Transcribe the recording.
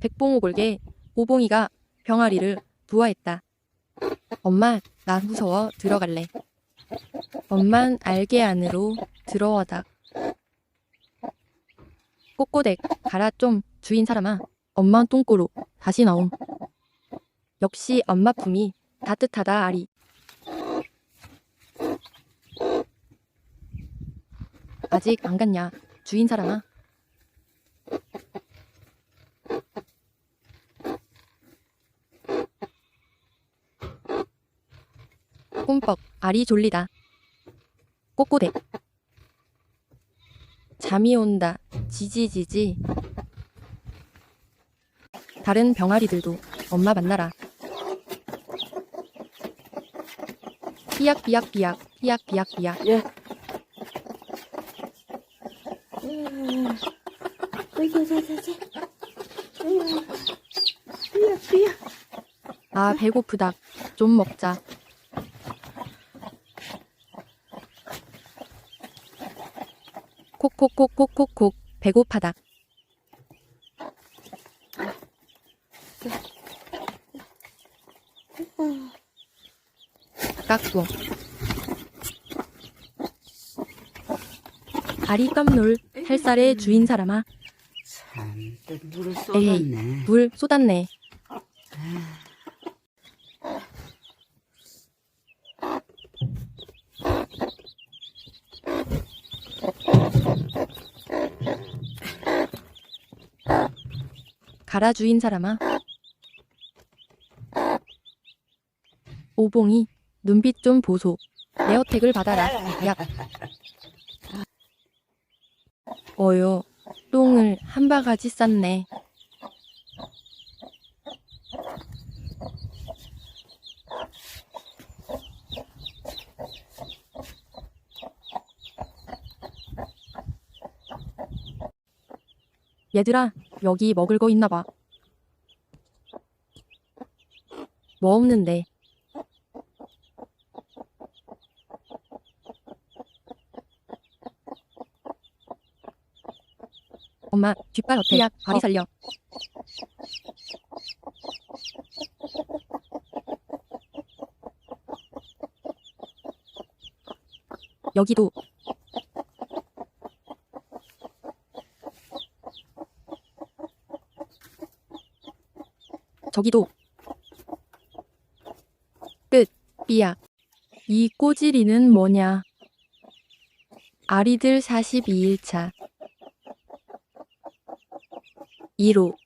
백봉오골개 오봉이가 병아리를 부화했다. 엄마, 나 무서워 들어갈래. 엄만 알게 안으로 들어와다. 꼬꼬댁 가라 좀 주인 사람아. 엄마 똥꼬로 다시 나옴. 역시 엄마 품이 따뜻하다 아리. 아직 안 갔냐 주인 사람아. 꿈뻑 알이 졸리다. 꼬꼬댁 잠이 온다. 지지지지. 다른 병아리들도 엄마 만나라. 예. 음. 어이구, 자, 자, 자. 음. 삐야, 삐야. 아 배고프다. 좀 먹자. 콕콕콕콕콕콕 배고파다. 깎고 아리 깜놀 헬살의 주인 사람아 참, 또 물을 에이. 쏟았네. 물 쏟았네. 가라 주인 사람아. 오봉이 눈빛 좀 보소. 내 혜택을 받아라. 약. 어여, 똥을 한 바가지 쌌네. 얘들아, 여기 먹을 거 있나 봐. 뭐 없는데. 엄마, 뒷발 어때? 야, 발이 살려. 여기도 저기도. 끝. 삐약. 이 꼬지리는 뭐냐? 아리들 42일차. 2로